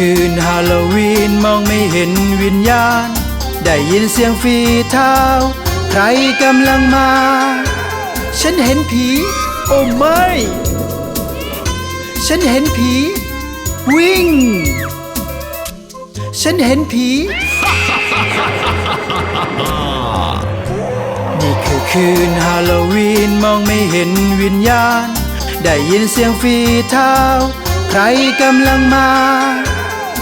คืนฮาโลวีนมองไม่เห็นวิญญาณ ได้ยินเสียงฝีเท้า ใครกำลังมา ฉันเห็นผี โอ้ไม่ ฉันเห็นผี วิ่ง ฉันเห็นผี นี่คือคืนฮาโลวีนมองไม่เห็นวิญญาณ ได้ยินเสียงฝีเท้า ใครกำลังมา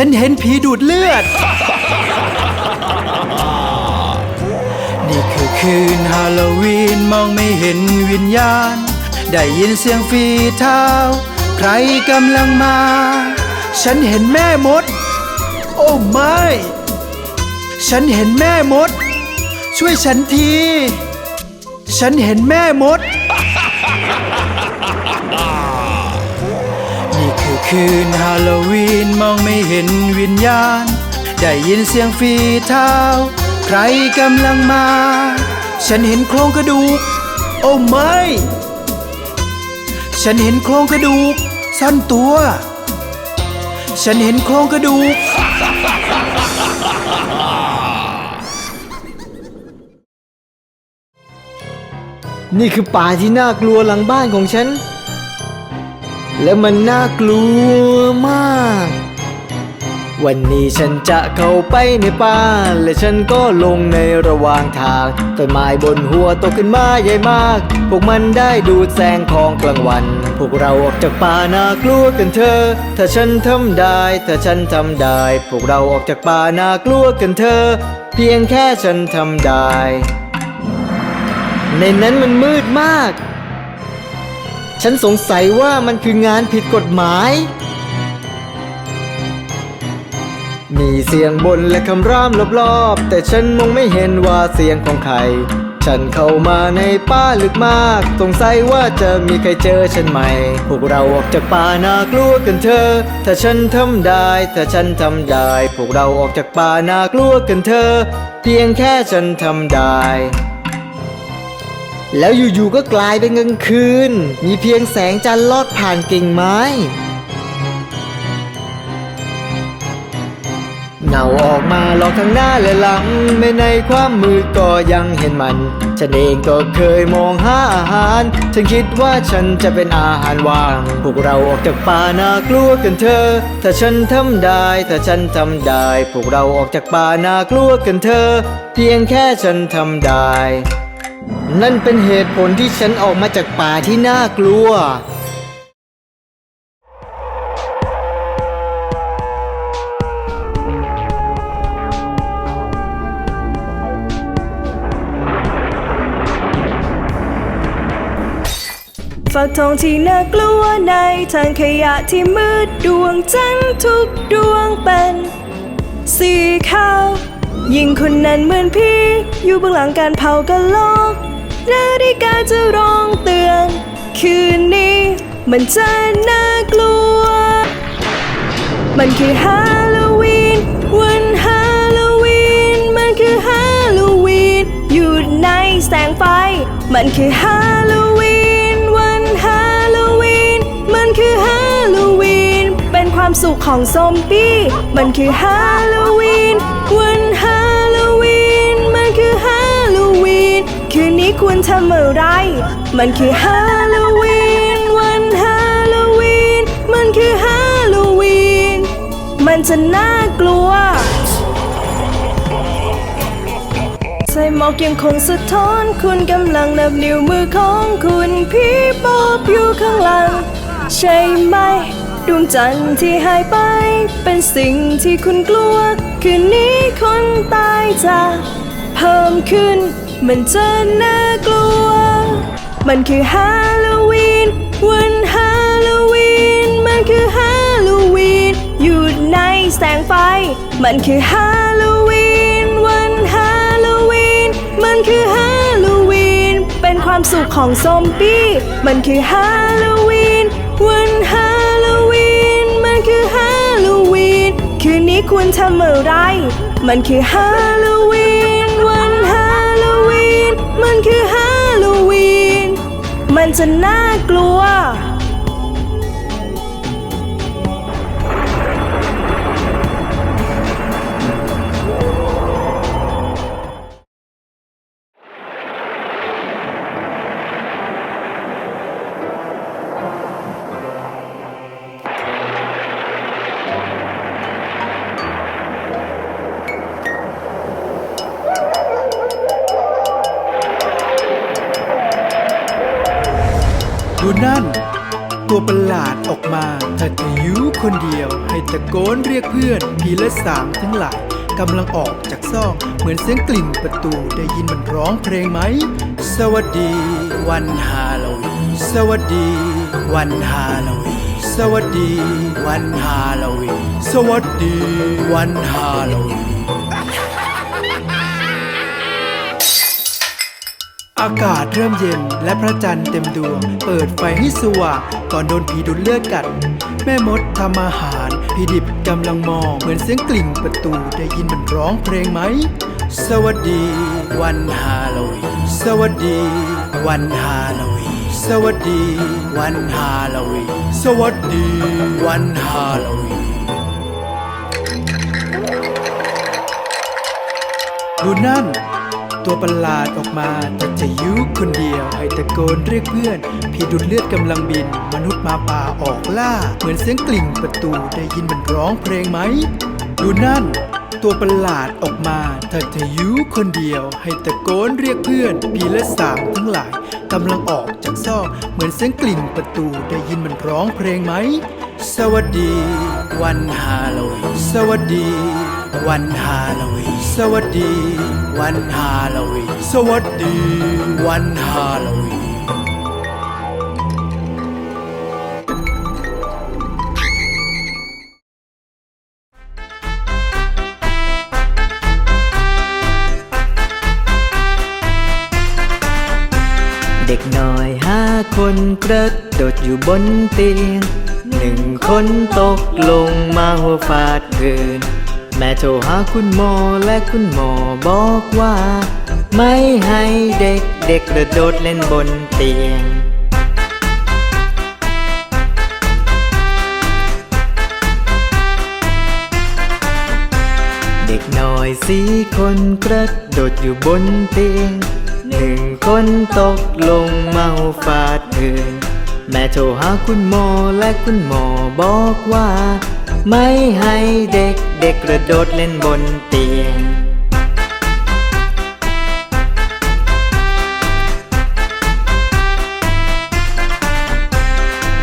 ฉันเห็นผีดูดเลือด นี่คือคืนฮาโลวีนมองไม่เห็นวิญญาณ ได้ยินเสียงฝีเท้า ใครกำลังมา ฉันเห็นแม่มด โอ้ไม่ ฉันเห็นแม่มด ช่วยฉันที ฉันเห็นแม่มด คืนฮาโลวีนมองไม่เห็นวิญญาณ ได้ยินเสียงฝีเท้า ใครกำลังมา ฉันเห็นโครงกระดูก โอ้ไม่ ฉันเห็นโครงกระดูกซ่อนตัว ฉันเห็นโครงกระดูกนี่คือป่าที่น่ากลัวหลังบ้านของฉัน และมันน่ากลัวมาก วันนี้ฉันจะเข้าไปในป่า และฉันก็ลงในระหว่างทาง ต้นไม้บนหัวโตขึ้นมาใหญ่มาก พวกมันได้ดูดแสงของกลางวัน พวกเราออกจากป่าน่ากลัวกันเธอถ้าฉันทำได้ ถ้าฉันทำได้ พวกเราออกจากป่าน่ากลัวกันเธอเพียงแค่ฉันทำได้ ในนั้นมันมืดมาก ฉันสงสัยว่ามันคืองานผิดกฎหมาย มีเสียงบนและคำรามรอบๆ แต่ฉันมองไม่เห็นว่าเสียงของใคร ฉันเข้ามาในป่าลึกมาก สงสัยว่าจะมีใครเจอฉันไหม พวกเราออกจากป่าน่ากลัวกันเธอถ้าฉันทำได้ ถ้าฉันทำได้ พวกเราออกจากป่าน่ากลัวกันเธอเพียงแค่ฉันทำได้ แล้วอยู่ๆก็กลายเป็นกลางคืน มีเพียงแสงจันทร์ลอดผ่านกิ่งไม้เงาออกมาหลอกทั้งหน้าและหลัง ไม่ในความมืดก็ยังเห็นมัน ฉันเองก็เคยมองหาอาหาร ฉันคิดว่าฉันจะเป็นอาหารว่าง พวกเราออกจากป่าน่ากลัวกันเธอถ้าฉันทำได้ ถ้าฉันทำได้ พวกเราออกจากป่าน่ากลัวกันเธอเพียงแค่ฉันทำได้ นั่นเป็นเหตุผลที่ฉันออกมาจากป่าที่น่ากลัว ฝักทองที่น่ากลัวในทางขยะที่มืดดวงจันทร์ทุกดวงเป็นสีขาว ยิ่งคนนั้นเหมือนพี่ อยู่เบื้องหลังการเผากะโหลกนาฬิกาจะร้องเตือน คืนนี้ มันจะน่ากลัว มันคือฮาโลวีน วันฮาโลวีน มันคือฮาโลวีน อยู่ในแสงไฟ มันคือฮาโลวีน วันฮาโลวีน มันคือฮาโลวีน เป็นความสุขของซอมบี้ มันคือฮาโลวีน วันฮาโลวีน มันคือฮาโลวีน คืนนี้ควรทำอะไร มันคือฮาโลวีน วันฮาโลวีน มันคือฮาโลวีน มันจะน่ากลัวใส่หมอกยังคงสะท้อน คุณกำลังนับนิ้วมือของคุณพี่บอบอยู่ข้างหลัง ใช่ไหมดวงจันทร์ที่หายไป เป็นสิ่งที่คุณกลัว คืนนี้คนตายจะ เพิ่มขึ้น มันจะน่ากลัว มันคือฮาโลวีน วันฮาโลวีน มันคือฮาโลวีน อยู่ในแสงไฟ มันคือฮาโลวีน วันฮาโลวีน มันคือฮาโลวีน เป็นความสุขของซอมบี้ มันคือฮาโลวีน วันฮาโลวีน มันคือฮาโลวีน คืนนี้คุณทำอะไร มันคือฮาโลวีนวันฮาโลวี มันคือฮาโลวีน มันจะน่ากลัว ดูนั่น ตัวประหลาดออกมาเธออยู่คนเดียว ให้ตะโกนเรียกเพื่อนผีและสางทั้งหลายกำลังออกจากซอกเหมือนเสียงกลิ่นประตูได้ยินมันร้องเพลงไหม สวัสดี วันฮาโลวีนสวัสดี วันฮาโลวีนสวัสดี วันฮาโลวีนสวัสดี วันฮาโลวีน อากาศเริ่มเย็นและพระจันทร์เต็มดวง เปิดไฟให้สว่างก่อนโดนผีดูดเลือดกัด แม่มดทำอาหารพีดิบกำลังมอง เหมือนเสียงกลิ่งประตูได้ยินมันร้องเพลงไหม สวัสดี วันฮาโลวีนสวัสดี วันฮาโลวีนสวัสดี วันฮาโลวีนสวัสดี วันฮาโลวีนดูนั่น ตัวประหลาดออกมา แต่จะยุคนเดียวให้ตะโกนเรียกเพื่อนพี่ดุดเลือดกำลังบิน มนุษย์มาป่าออกล่า เหมือนเสียงกลิ่งประตูได้ยินมันร้องเพลงไหม ดูนั่น ตัวประหลาดออกมาถ้าเธอยุคนเดียว ให้ตะโกนเรียกเพื่อนพี่และสามทั้งหลายกำลังออกจากซอกเหมือนเสียงกลิ่งประตูได้ยินมันร้องเพลงไหม สวัสดี วันฮาโลวีนสวัสดี วันฮาโลวีน สวัสดี วันฮาโลวีนสวัสดี วันฮาโลวีนเด็กน้อยห้าคนกระโดดอยู่บนเตียงหนึ่งคนตกลงมาหัวฟาดพื้น แม่โทรหาคุณหมอและคุณหมอบอกว่า ไม่ให้เด็กเด็กกระโดดเล่นบนเตียง เด็กน้อยสี่คนกระโดดอยู่บนเตียงหนึ่งคนตกลงเมาฟาดพื้นแม่โทรหาคุณหมอและคุณหมอบอกว่า ไม่ให้เด็กเด็กกระโดดเล่นบนเตียง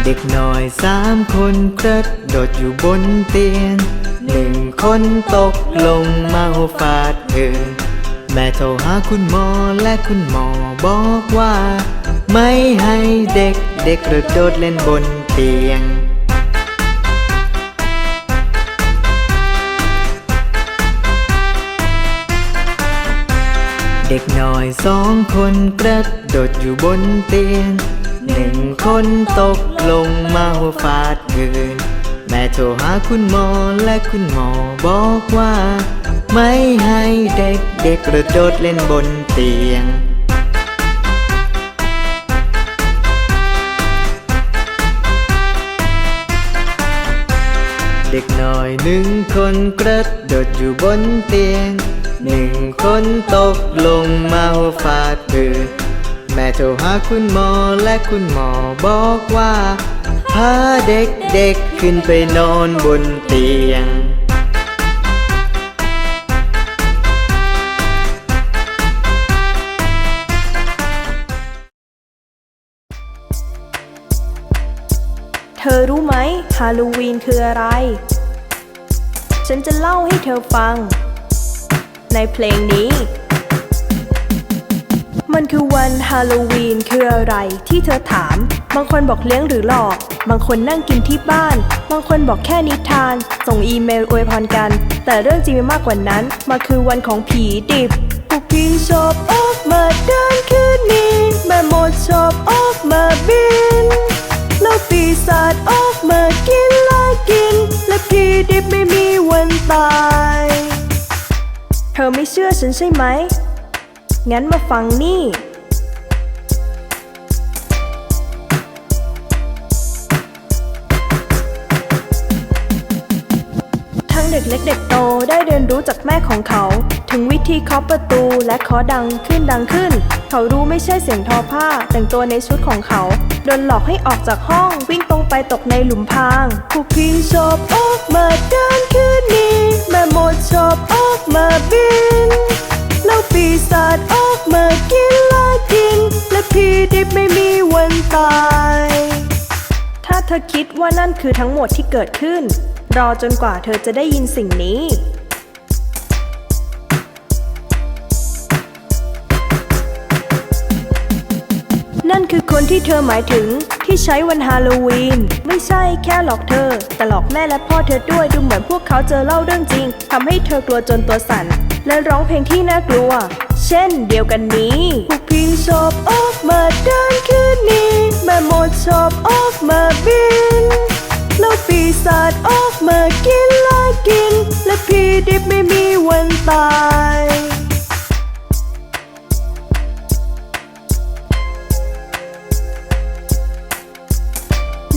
เด็กน้อยสามคนกระโดดอยู่บนเตียงหนึ่งคนตกลงมาหัวฟาดพื้นแม่โทรหาคุณหมอและคุณหมอบอกว่า ไม่ให้เด็กเด็กกระโดดเล่นบนเตียง เด็กน้อยสองคนกระโดดอยู่บนเตียงหนึ่งคนตกลงมาหัวฟาดพื้นแม่โทรหาคุณหมอและคุณหมอบอกว่า ไม่ให้เด็กเด็กกระโดดเล่นบนเตียงเด็กน้อยหนึ่งคนกระโดดอยู่บนเตียง หนึ่งคนตกลงมาหัวฟาดพื้นแม่โทรหาคุณหมอและคุณหมอบอกว่า พาเด็กเด็กๆขึ้นไปนอนบนเตียงเธอรู้ไหมฮาโลวีนคืออะไร ฉันจะเล่าให้เธอฟัง ในเพลงนี้ มันคือวันฮาโลวีนคืออะไรที่เธอถาม บางคนบอกเลี้ยงหรือหลอก บางคนนั่งกินที่บ้าน บางคนบอกแค่นิทาน ส่งอีเมลอวยพรกัน แต่เรื่องจริงมีมากกว่านั้นมันคือวันของผีดิบพวกผีชอบออกมาเดินคืนนี้แม่มดชอบออกมาบินแล้วปีศาจออกมากินและกิน และผีดิบไม่มีวันตาย เธอไม่เชื่อฉันใช่ไหม งั้นมาฟังนี่ ทั้งเด็กเล็กเด็กโตได้เรียนรู้จากแม่ของเขา ถึงวิธีเคาะประตูและเคาะดังขึ้นดังขึ้น เขารู้ไม่ใช่เสียงทอผ้า แต่งตัวในชุดของเขา โดนหลอกให้ออกจากห้องวิ่งตรงไปตกในหลุมพรางพวกพี่ชอบออกมาเดิายถ้าเธอคิดว่านั่นคือทั้งหมดที่เกิดขึ้น รอจนกว่าเธอจะได้ยินสิ่งนี้ นั่นคือคนที่เธอหมายถึงที่ใช้วันฮาโลวีน ไม่ใช่แค่หลอกเธอ แต่หลอกแม่และพ่อเธอด้วยดูเหมือนพวกเขาเจอเล่าเรื่องจริงทำให้เธอกลัวจนตัวสั่น และร้องเพลงที่น่ากลัว เช่นเดียวกันนี้พวกพี่ชอบออกมาเดินคืนนี้ แม่มดชอบออกมาบิน แล้วปีศาจออกมากินและกิน และพี่ดิบไม่มีวันตาย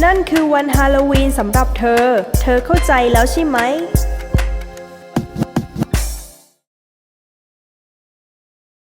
นั่นคือวันฮาโลวีนสำหรับเธอ เธอเข้าใจแล้วใช่ไหม